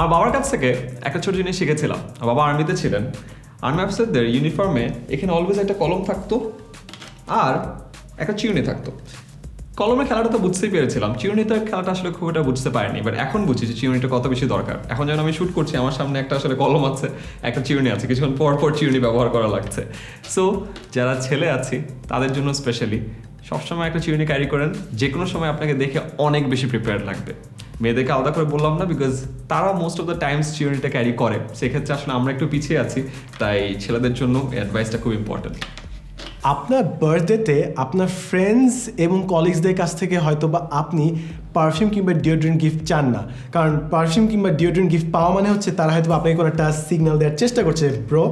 আমার বাবার কাছ থেকে একটা ছোট জিনিস শিখেছিলাম। বাবা আর্মিতে ছিলেন। আর্মি অফিসারদের ইউনিফর্মে এখানে অলওয়েজ একটা কলম থাকতো আর একটা চিরুনি থাকতো। কলমের খেলাটা তো বুঝতেই পেরেছিলাম। চিরুনিতে খেলাটা আসলে খুব একটা বুঝতে পারিনি বাট এখন বুঝছি যে চিরুনিটা কত বেশি দরকার। এখন যখন আমি শ্যুট করছি, আমার সামনে একটা আসলে কলম আছে, একটা চিরুনি আছে। কিছুক্ষণ পর পর চিরুনি ব্যবহার করা লাগছে। সো যারা ছেলে আছি, তাদের জন্য স্পেশালি সবসময় একটা চিরুনি ক্যারি করেন। যে কোনো সময় আপনাকে দেখে অনেক বেশি প্রিপেয়ার লাগবে। মেয়েদেরকে আলাদা করে বললাম না বিকজ তারা মোস্ট অফ দ্য টাইমস চিরুনিটা ক্যারি করে। সেক্ষেত্রে আসলে আমরা একটু পিছিয়ে আছি, তাই ছেলেদের জন্য অ্যাডভাইসটা খুব ইম্পর্টেন্ট আপনার বার্থডেতে আপনার ফ্রেন্ডস এবং কলিগসদের কাছ থেকে হয়তো বা আপনি পারফিউম কিংবা ডিওড্রেন্ট গিফট চান না। কারণ পারফিউম কিংবা ডিওড্রেন্ট গিফট পাওয়া মানে হচ্ছে তারা হয়তো আপনাকে কোনো একটা সিগন্যাল দেওয়ার চেষ্টা করছে bro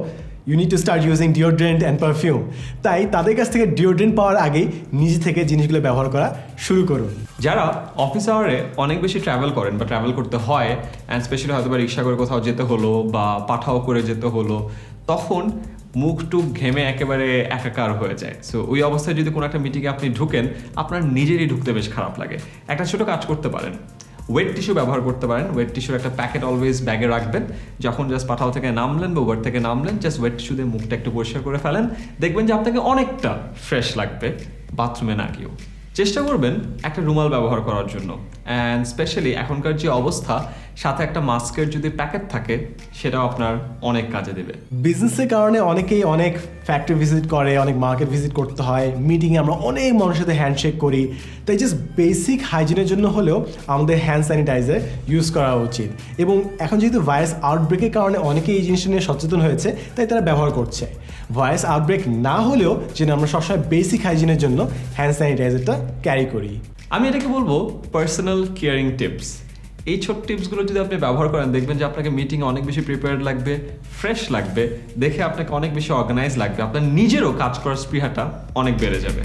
you need to start using deodorant and perfume তাই তাদের কাছ থেকে ডিওড্রেন্ট পাওয়ার আগেই নিজে থেকে জিনিসগুলো ব্যবহার করা শুরু করুন। যারা অফিস আওয়ারে অনেক বেশি ট্রাভেল করেন বা ট্রাভেল করতে হয় অ্যান্ড স্পেশালি হয়তো বা রিক্সা করে কোথাও যেতে হলো বা পাঠাও করে যেতে হলো, তখন মুখ টুক ঘেমে একেবারে একাকার হয়ে যায়। সো ওই অবস্থায় যদি কোনো একটা মিটিংয়ে আপনি ঢুকেন, আপনার নিজেরই ঢুকতে বেশ খারাপ লাগে। একটা ছোটো কাজ করতে পারেন। ওয়েট টিস্যু ব্যবহার করতে পারেন। ওয়েট টিস্যুর একটা প্যাকেট অলওয়েজ ব্যাগে রাখবেন। যখন জাস্ট পাঠাও থেকে নামলেন বা ওয়ার থেকে নামলেন জাস্ট ওয়েট টিস্যু দিয়ে মুখটা একটু পরিষ্কার করে ফেলেন। দেখবেন যে আপনাকে অনেকটা ফ্রেশ লাগবে বাথরুমে না গিয়েও। চেষ্টা করবেন একটা রুমাল ব্যবহার করার জন্য। অ্যান্ড স্পেশালি এখনকার যে অবস্থা সাথে একটা মাস্কের যদি প্যাকেট থাকে সেটাও আপনার অনেক কাজে দেবে। বিজনেসের কারণে অনেকেই অনেক ফ্যাক্টরি ভিজিট করে অনেক মার্কেট ভিজিট করতে হয় মিটিংয়ে আমরা অনেক মানুষের সাথে হ্যান্ডশেক করি। তাই জাস্ট বেসিক হাইজিনের জন্য হলেও আমাদের হ্যান্ড স্যানিটাইজার ইউজ করা উচিত। এবং এখন যেহেতু ভাইরাস আউটব্রেকের কারণে অনেকেই এই জিনিসটা নিয়ে সচেতন হয়েছে তাই তারা ব্যবহার করছে। ভাইরাস আউটব্রেক না হলেও যেন আমরা সবসময় বেসিক হাইজিনের জন্য হ্যান্ড স্যানিটাইজারটা ক্যারি করি। আমি এটাকে বলব পার্সোনাল কেয়ারিং টিপস এই ছোট্ট টিপসগুলো যদি আপনি ব্যবহার করেন, দেখবেন যে আপনাকে মিটিংয়ে অনেক বেশি প্রিপেয়ার্ড লাগবে ফ্রেশ লাগবে, দেখে আপনাকে অনেক বেশি অর্গানাইজ লাগবে, আপনার নিজেরও কাজ করার স্পৃহাটা অনেক বেড়ে যাবে।